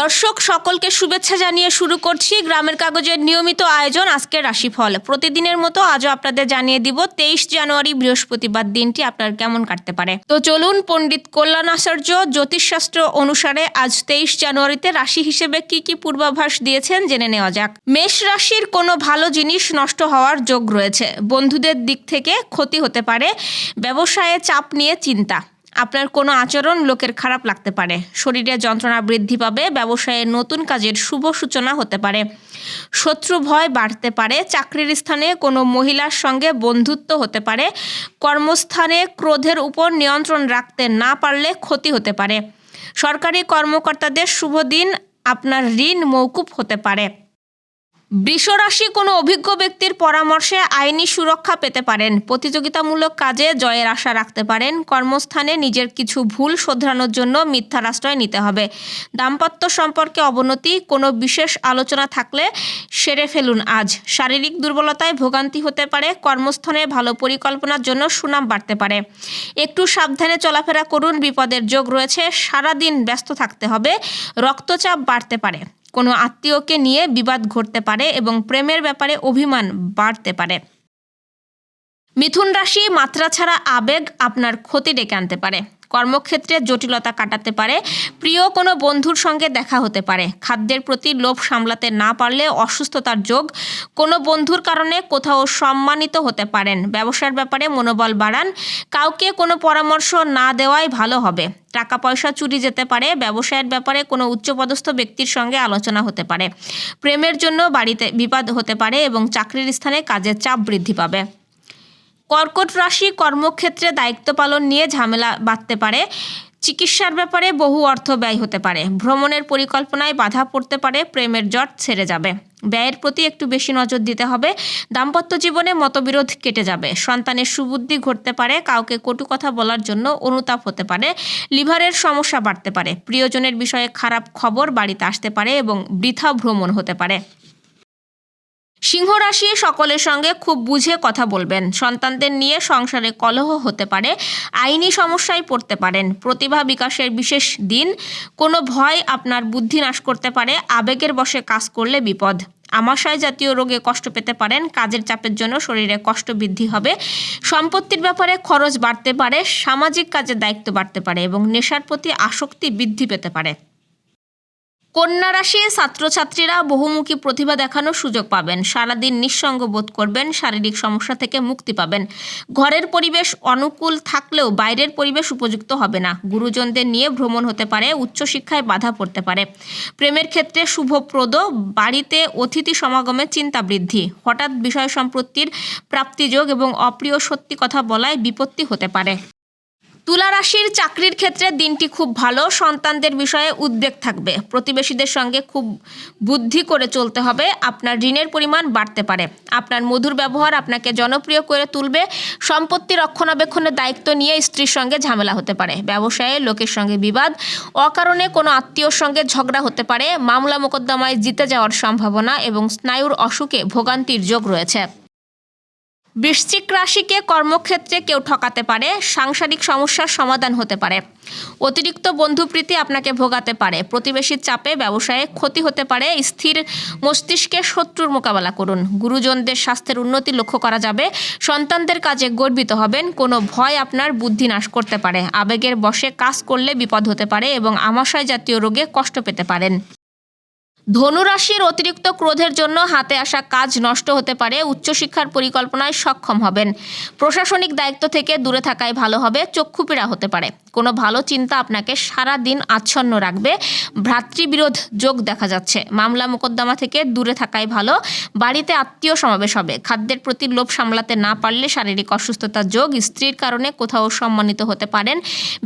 দর্শক, সকলকে শুভেচ্ছা জানিয়ে শুরু করছি গ্রামের কাগজের নিয়মিত আয়োজন আজকের রাশিফল। প্রতিদিনের মতো আজও আপনাদের জানিয়ে দিব, তেইশ জানুয়ারি বৃহস্পতিবার দিনটি আপনার কেমন কাটতে পারে। তো চলুন পণ্ডিত কল্যাণ আচার্য জ্যোতিষশাস্ত্র অনুসারে আজ তেইশ জানুয়ারিতে রাশি হিসেবে কি কি পূর্বাভাস দিয়েছেন জেনে নেওয়া যাক। মেষ রাশির কোনো ভালো জিনিস নষ্ট হওয়ার যোগ রয়েছে। বন্ধুদের দিক থেকে ক্ষতি হতে পারে। ব্যবসায়ে চাপ নিয়ে চিন্তা। আপনার কোনো আচরণ লোকের খারাপ লাগতে পারে। শরীরে যন্ত্রণা বৃদ্ধি পাবে, ব্যবসায়ে নতুন কাজের শুভ সূচনা হতে পারে। শত্রু ভয় বাড়তে পারে, চাকরির স্থানে কোনো মহিলার সঙ্গে বন্ধুত্ব হতে পারে। কর্মস্থানে ক্রোধের উপর নিয়ন্ত্রণ রাখতে না পারলে ক্ষতি হতে পারে। সরকারি কর্মকর্তাদের শুভ দিন, আপনার ঋণ মৌকুব হতে পারে। বৃষরাশি কোনো অভিজ্ঞ ব্যক্তির পরামর্শে আইনি সুরক্ষা পেতে পারেন। প্রতিযোগিতামূলক কাজে জয়ের আশা রাখতে পারেন। কর্মস্থানে নিজের কিছু ভুল শোধরানোর জন্য মিথ্যার আশ্রয় নিতে হবে। দাম্পত্য সম্পর্কে অবনতি, কোনো বিশেষ আলোচনা থাকলে সেরে ফেলুন আজ। শারীরিক দুর্বলতায় ভোগান্তি হতে পারে। কর্মস্থানে ভালো পরিকল্পনার জন্য সুনাম বাড়তে পারে। একটু সাবধানে চলাফেরা করুন, বিপদের যোগ রয়েছে। সারাদিন ব্যস্ত থাকতে হবে। রক্তচাপ বাড়তে পারে। কোনো আত্মীয়কে নিয়ে বিবাদ ঘটতে পারে এবং প্রেমের ব্যাপারে অভিমান বাড়তে পারে। মিথুন রাশি মাত্রা ছাড়া আবেগ আপনার ক্ষতি ডেকে আনতে পারে। কর্মক্ষেত্রে জটিলতা কাটাতে পারে, প্রিয় কোনো বন্ধুর সঙ্গে দেখা হতে পারে। খাদ্যের প্রতি লোভ সামলাতে না পারলে অসুস্থতার যোগ, কোনো বন্ধুর কারণে কোথাও সম্মানিত হতে পারেন। ব্যবসার ব্যাপারে মনোবল বাড়ান, কাউকে কোনো পরামর্শ না দেওয়াই ভালো হবে। টাকা পয়সা চুরি যেতে পারে, ব্যবসায়ের ব্যাপারে কোনো উচ্চপদস্থ ব্যক্তির সঙ্গে আলোচনা হতে পারে। প্রেমের জন্য বাড়িতে বিবাদ হতে পারে এবং চাকরির স্থানে কাজের চাপ বৃদ্ধি পাবে। কর্কট রাশি কর্মক্ষেত্রে দায়িত্ব পালন নিয়ে ঝামেলা বাঁধতে পারে। চিকিৎসার ব্যাপারে বহু অর্থ ব্যয় হতে পারে। ভ্রমণের পরিকল্পনায় বাধা পড়তে পারে, প্রেমের জট ছেড়ে যাবে। ব্যয়ের প্রতি একটু বেশি নজর দিতে হবে। দাম্পত্য জীবনে মতবিরোধ কেটে যাবে। সন্তানের সুবুদ্ধি ঘটতে পারে, কাউকে কটু কথা বলার জন্য অনুতাপ হতে পারে, লিভারের সমস্যা বাড়তে পারে, প্রিয়জনের বিষয়ে খারাপ খবর বাড়িতে আসতে পারে এবং বৃথা ভ্রমণ হতে পারে। সিংহ রাশি সকলের সঙ্গে খুব বুঝে কথা বলবেন। সন্তানদের নিয়ে সংসারে কলহ হতে পারে, আইনি সমস্যায় পড়তে পারেন। প্রতিভা বিকাশের বিশেষ দিন, কোনো ভয় আপনার বুদ্ধি নাশ করতে পারে, আবেগের বশে কাজ করলে বিপদ। আমাশয় জাতীয় রোগে কষ্ট পেতে পারেন, কাজের চাপের জন্য শরীরে কষ্ট বৃদ্ধি হবে। সম্পত্তির ব্যাপারে খরচ বাড়তে পারে, সামাজিক কাজের দায়িত্ব বাড়তে পারে এবং নেশার প্রতি আসক্তি বৃদ্ধি পেতে পারে। কন্যা রাশি ছাত্রছাত্রীরা বহুমুখী প্রতিভা দেখানোর সুযোগ পাবেন। সারাদিন নিঃসঙ্গ বোধ করবেন, শারীরিক সমস্যা থেকে মুক্তি পাবেন। ঘরের পরিবেশ অনুকূল থাকলেও বাইরের পরিবেশ উপযুক্ত হবে না। গুরুজনদের নিয়ে ভ্রমণ হতে পারে, উচ্চশিক্ষায় বাধা পড়তে পারে। প্রেমের ক্ষেত্রে শুভপ্রদ, বাড়িতে অতিথি সমাগমে চিন্তা বৃদ্ধি। হঠাৎ বিষয় সম্পত্তির প্রাপ্তিযোগ এবং অপ্রিয় সত্যি কথা বলায় বিপত্তি হতে পারে। তুলা রাশির চাকরির ক্ষেত্রে দিনটি খুব ভালো, সন্তানদের বিষয়ে উদ্বেগ থাকবে। প্রতিবেশীদের সঙ্গে খুব বুদ্ধি করে চলতে হবে, আপনার ঋণের পরিমাণ বাড়তে পারে। আপনার মধুর ব্যবহার আপনাকে জনপ্রিয় করে তুলবে, সম্পত্তি রক্ষণাবেক্ষণের দায়িত্ব নিয়ে স্ত্রীর সঙ্গে ঝামেলা হতে পারে। ব্যবসায়ে লোকের সঙ্গে বিবাদ, অকারণে কোনো আত্মীয়র সঙ্গে ঝগড়া হতে পারে, মামলা মোকদ্দমায় জিতে যাওয়ার সম্ভাবনা এবং স্নায়ুর অসুখে ভোগান্তির যোগ রয়েছে। বৃশ্চিক রাশিকে কর্মক্ষেত্রে কেউ ঠকাতে পারে, সাংসারিক সমস্যার সমাধান হতে পারে। অতিরিক্ত বন্ধুপ্রীতি আপনাকে ভোগাতে পারে প্রতিবেশীর চাপে ব্যবসায়ে ক্ষতি হতে পারে, স্থির মস্তিষ্কে শত্রুর মোকাবেলা করুন। গুরুজনদের স্বাস্থ্যের উন্নতি লক্ষ্য করা যাবে, সন্তানদের কাজে গর্বিত হবেন, কোনো ভয় আপনার বুদ্ধি নাশ করতে পারে। আবেগের বশে কাজ করলে বিপদ হতে পারে এবং আমাশয় জাতীয় রোগে কষ্ট পেতে পারেন। ধনুরাশির অতিরিক্ত ক্রোধের জন্য হাতে আসা কাজ নষ্ট হতে পারে। উচ্চশিক্ষার পরিকল্পনায় সক্ষম হবেন। প্রশাসনিক দায়িত্ব থেকে দূরে থাকাই ভালো হবে, চক্ষুপীড়া হতে পারে। কোনো ভালো চিন্তা আপনাকে সারা দিন আচ্ছন্ন রাখবে। ভ্রাতৃবিরোধ যোগ দেখা যাচ্ছে। মামলা মোকদ্দমা থেকে দূরে থাকাই ভালো। বাড়িতে আত্মীয় সমাবেশ হবে। খাদ্যের প্রতি লোভ সামলাতে না পারলে শারীরিক অসুস্থতা যোগ স্ত্রীর কারণে কোথাও সম্মানিত হতে পারেন।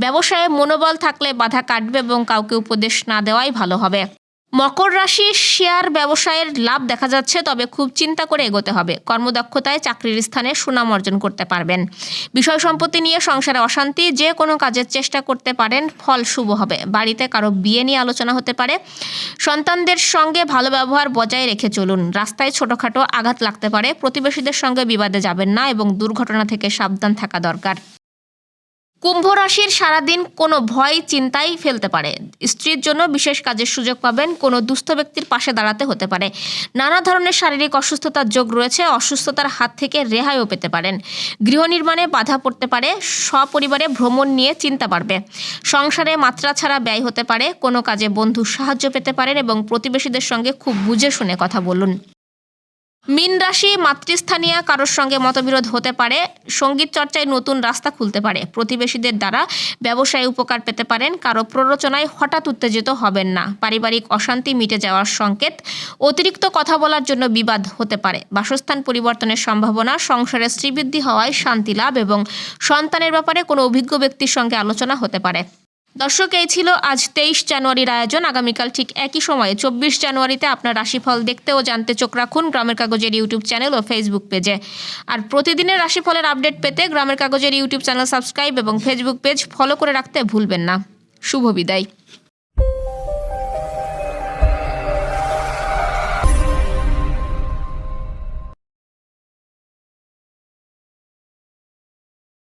ব্যবসায়ে মনোবল থাকলে বাধা কাটবে এবং কাউকে উপদেশ না দেওয়াই ভালো হবে। মকর রাশি শেয়ার ব্যবসায়ের লাভ দেখা যাচ্ছে, তবে খুব চিন্তা করে এগোতে হবে। কর্মদক্ষতায় চাকরির স্থানে সুনাম অর্জন করতে পারবেন। বিষয় সম্পত্তি নিয়ে সংসারে অশান্তি, যে কোনো কাজের চেষ্টা করতে পারেন, ফল শুভ হবে। বাড়িতে কারও বিয়ে নিয়ে আলোচনা হতে পারে। সন্তানদের সঙ্গে ভালো ব্যবহার বজায় রেখে চলুন। রাস্তায় ছোটোখাটো আঘাত লাগতে পারে। প্রতিবেশীদের সঙ্গে বিবাদে যাবেন না এবং দুর্ঘটনা থেকে সাবধান থাকা দরকার। কুম্ভ রাশির সারাদিন কোনো ভয়, চিন্তাই ফেলতে পারে। স্ত্রীর জন্য বিশেষ কাজের সুযোগ পাবেন কোনো দুস্থ ব্যক্তির পাশে দাঁড়াতে হতে পারে। নানা ধরনের শারীরিক অসুস্থতার যোগ রয়েছে, অসুস্থতার হাত থেকে রেহাইও পেতে পারেন। গৃহ নির্মাণে বাধা পড়তে পারে, সপরিবারে ভ্রমণ নিয়ে চিন্তা বাড়বে। সংসারে মাত্রা ছাড়া ব্যয় হতে পারে, কোনো কাজে বন্ধুর সাহায্য পেতে পারেন এবং প্রতিবেশীদের সঙ্গে খুব বুঝে শুনে কথা বলুন। মীন রাশি মাতৃস্থানীয় কারোর সঙ্গে মতবিরোধ হতে পারে, সংগীত চর্চায় নতুন রাস্তা খুলতে পারে। প্রতিবেশীদের দ্বারা ব্যবসায় উপকার পেতে পারেন, কারও প্ররোচনায় হঠাৎ উত্তেজিত হবেন না। পারিবারিক অশান্তি মিটে যাওয়ার সংকেত, অতিরিক্ত কথা বলার জন্য বিবাদ হতে পারে। বাসস্থান পরিবর্তনের সম্ভাবনা, সংসারে শ্রীবৃদ্ধি হওয়ায় শান্তি লাভ এবং সন্তানের ব্যাপারে কোনো অভিজ্ঞ ব্যক্তির সঙ্গে আলোচনা হতে পারে। দর্শক, এই ছিল আজ তেইশ জানুয়ারির আয়োজন। আগামীকাল ঠিক একই সময়ে চব্বিশ জানুয়ারিতে আপনার রাশিফল দেখতে ও জানতে চোখ রাখুন গ্রামের কাগজের ইউটিউব চ্যানেল ও ফেসবুক পেজে। আর প্রতিদিনের রাশিফলের আপডেট পেতে গ্রামের কাগজের ইউটিউব চ্যানেল সাবস্ক্রাইব এবং ফেসবুক পেজ ফলো করে রাখতে ভুলবেন না। শুভ বিদায়।